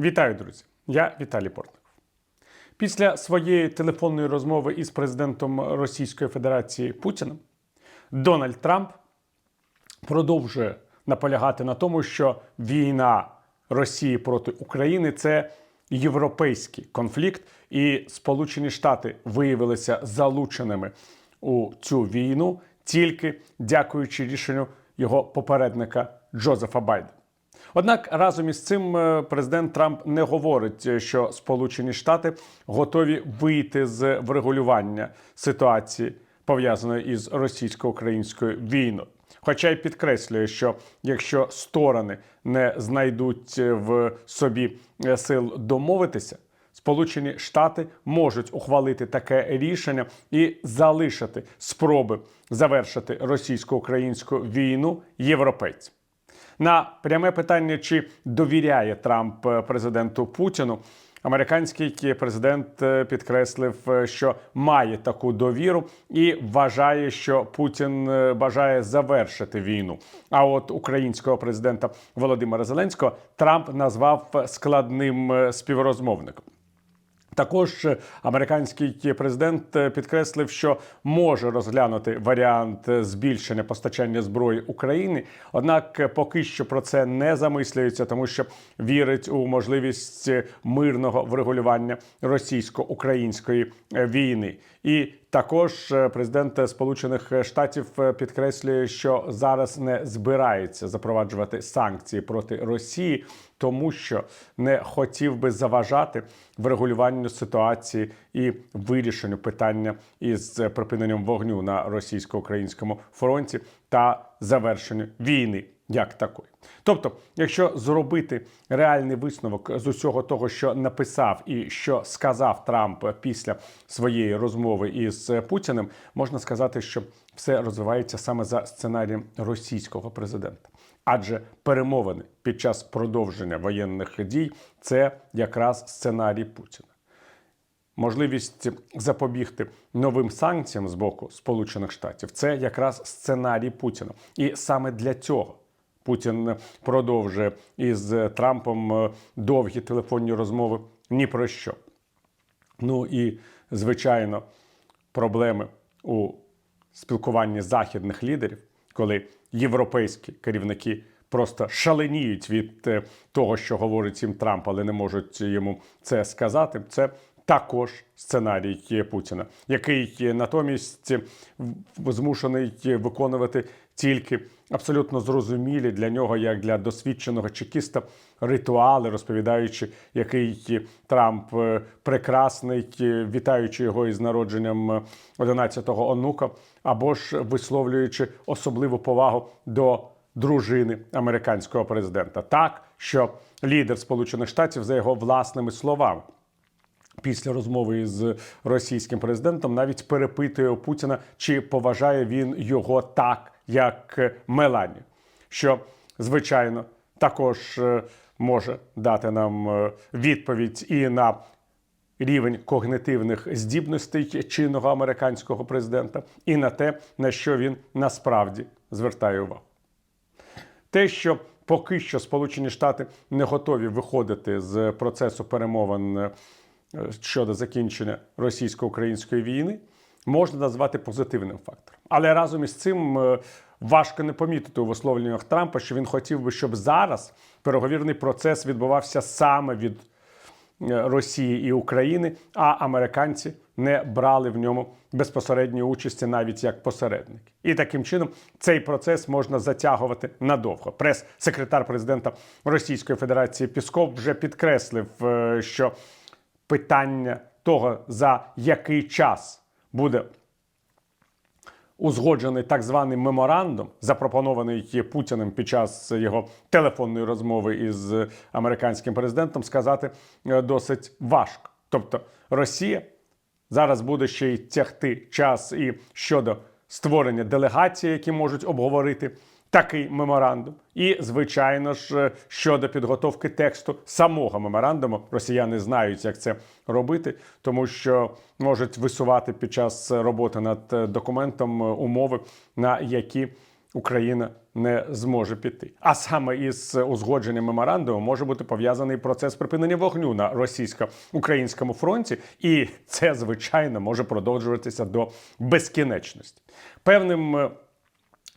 Вітаю, друзі! Я Віталій Портников. Після своєї телефонної розмови із президентом Російської Федерації Путіним Дональд Трамп продовжує наполягати на тому, що війна Росії проти України це європейський конфлікт, і Сполучені Штати виявилися залученими у цю війну тільки дякуючи рішенню його попередника Джозефа Байдена. Однак разом із цим е, президент Трамп не говорить, е, що Сполучені Штати готові вийти з врегулювання ситуації, пов'язаної із російсько-українською війною. Хоча й підкреслює, що якщо сторони не знайдуть е, в собі сил домовитися, Сполучені Штати можуть ухвалити таке рішення і залишити спроби завершити російсько-українську війну європейцям. На пряме питання, чи довіряє Трамп е, президенту Путіну, американський президент е, підкреслив, е, що має таку довіру і вважає, що Путін бажає завершити війну. А от українського президента Володимира Зеленського Трамп назвав складним співрозмовником. Також американський президент е, підкреслив, що може розглянути варіант е, збільшення постачання зброї України однак е, поки що про це не замислюється, тому що вірить у можливість мирного врегулювання російсько-української війни. І також е, президент Сполучених Штатів е, підкреслює, що зараз не збирається запроваджувати санкції проти Росії, тому що не хотів би заважати врегулюванню ситуації і вирішенню питання із припиненням вогню на російсько-українському фронті та завершенню війни як такої. Тобто, якщо зробити реальний висновок з усього того, що написав і що сказав Трамп після своєї розмови із Путіним, можна сказати, що все розвивається саме за сценарієм російського президента. Адже перемовини під час продовження воєнних дій це якраз сценарій Путіна. Можливість запобігти новим санкціям з боку Сполучених Штатів це якраз сценарій Путіна. І саме для цього Путін продовжує із Трампом е, довгі телефонні розмови ні про що. Ну і звичайно, проблеми у спілкуванні західних лідерів, коли європейські керівники просто шаленіють від е, того, що говорить їм Трамп, але не можуть йому це сказати. Це також сценарій Путіна, який натомість змушений виконувати тільки абсолютно зрозумілі для нього, як для досвідченого чекіста, ритуали, розповідаючи, який Трамп е, прекрасний, е, вітаючи його із народженням 11-го онука, або ж висловлюючи особливу повагу до дружини американського президента, так що лідер Сполучених Штатів за його власними словами. Після розмови з російським президентом навіть перепитує у Путіна, чи поважає він його так, як Мелані, що звичайно також е, може дати нам е, відповідь і на рівень когнитивних здібностей чинного американського президента, і на те, на що він насправді звертає увагу. Те, що поки що Сполучені Штати не готові виходити з процесу перемовин е, щодо закінчення російсько-української війни, можна назвати позитивним фактором. Але разом із цим е, важко не помітити у висловлюваннях Трампа, що він хотів би, щоб зараз переговірний процес відбувався саме від е, Росії і України, а американці не брали в ньому безпосередньої участі навіть як посередники. І таким чином цей процес можна затягувати надовго. Прес-секретар президента Російської Федерації Пісков вже підкреслив, е, що питання того, за який час буде узгоджений так званий меморандум, запропонований Путіним під час його телефонної розмови із американським президентом, сказати е, досить важко. Тобто Росія зараз буде ще й тягти час і щодо створення делегацій, які можуть обговорити такий меморандум. І, звичайно ж, е, щодо підготовки тексту самого меморандуму, росіяни знають, як це робити, тому що можуть висувати під час роботи над е, документом е, умови, на які Україна не зможе піти. А саме із узгодженням меморандуму може бути пов'язаний процес припинення вогню на російсько-українському фронті, і це звичайно може продовжуватися до безкінечності. Певним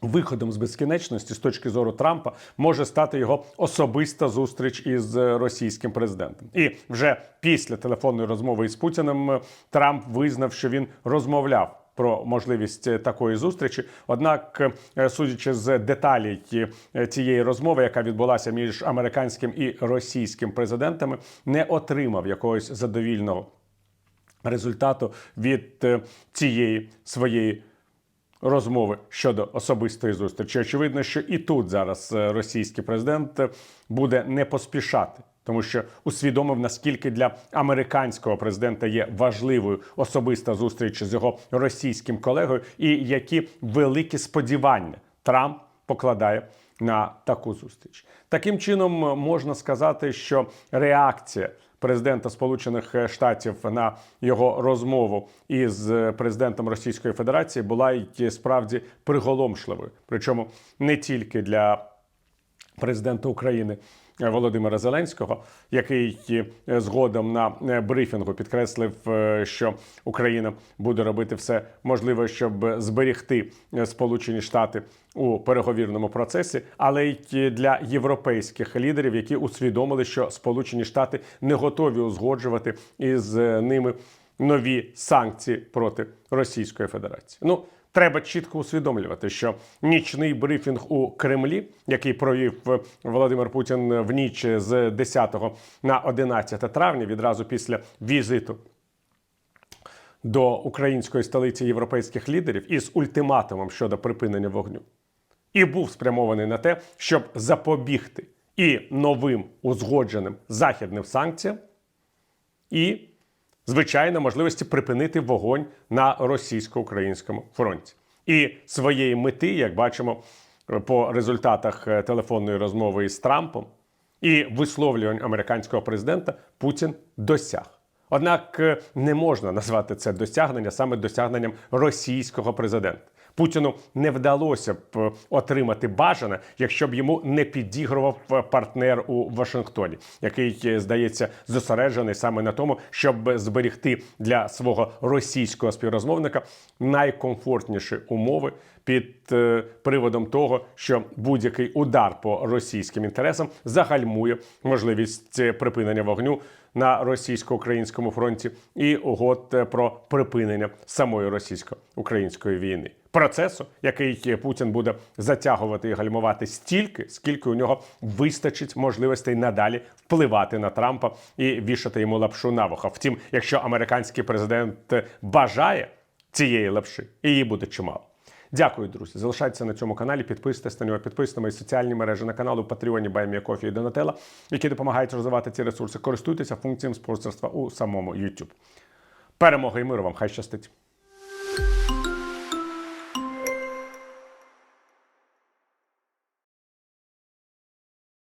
Виходом з безкінечності з точки зору Трампа може стати його особиста зустріч із е, російським президентом. І вже після телефонної розмови із Путіним е, Трамп визнав, що він розмовляв. Про можливість е, такої зустрічі, однак, судячи з деталей цієї розмови, яка відбулася між американським і російським президентами, не отримав якогось задовільного результату від цієї своєї розмови щодо особистої зустрічі. Очевидно, що і тут зараз е, російський президент е, буде не поспішати. Тому що усвідомив, наскільки для американського президента є важливою особиста зустріч з його російським колегою, і які великі сподівання Трамп покладає на таку зустріч. Таким чином е, можна сказати, що реакція президента Сполучених Штатів на його розмову із е, президентом Російської Федерації була й справді приголомшливою. Причому не тільки для президента України Володимира Зеленського, який е, згодом на е, брифінгу підкреслив, е, що Україна буде робити все можливе, щоб зберегти е, Сполучені Штати у переговірному процесі, але й для європейських лідерів, які усвідомили, що Сполучені Штати не готові узгоджувати із е, ними нові санкції проти Російської Федерації. Ну Треба чітко усвідомлювати, що нічний брифінг у Кремлі, який провів Володимир Путін в ніч з 10 на 11 травня, відразу після візиту до української столиці європейських лідерів із ультиматумом щодо припинення вогню, і був спрямований на те, щоб запобігти і новим узгодженим західним санкціям, і звичайно, можливості припинити вогонь на російсько-українському фронті. І своєї мети, як бачимо по результатах е, телефонної розмови із Трампом і висловлювань американського президента, Путін досяг. Однак е, не можна назвати це досягнення саме досягненням російського президента. Путіну не вдалося б е, отримати бажане, якщо б йому не підігрував е, партнер у Вашингтоні, який е, здається зосереджений саме на тому, щоб зберегти для свого російського співрозмовника найкомфортніші умови під приводом того, що будь-який удар по російським інтересам загальмує можливість припинення вогню на російсько-українському фронті і угод про припинення самої російсько-української війни. Процесу, який Путін буде затягувати і гальмувати стільки, скільки у нього вистачить можливостей надалі впливати на Трампа і вішати йому лапшу на вуха. Втім, якщо американський президент бажає цієї лапши, її буде чимало. Дякую, друзі. Залишайтеся на цьому каналі. Підписуйтесь на нього, підписуйтесь на мої соціальні мережі на канал у Патреоні Кофі і Донателла, які допомагають розвивати ці ресурси. Користуйтеся функціями спонсорства у самому YouTube. Перемоги і миру вам! Хай щастить!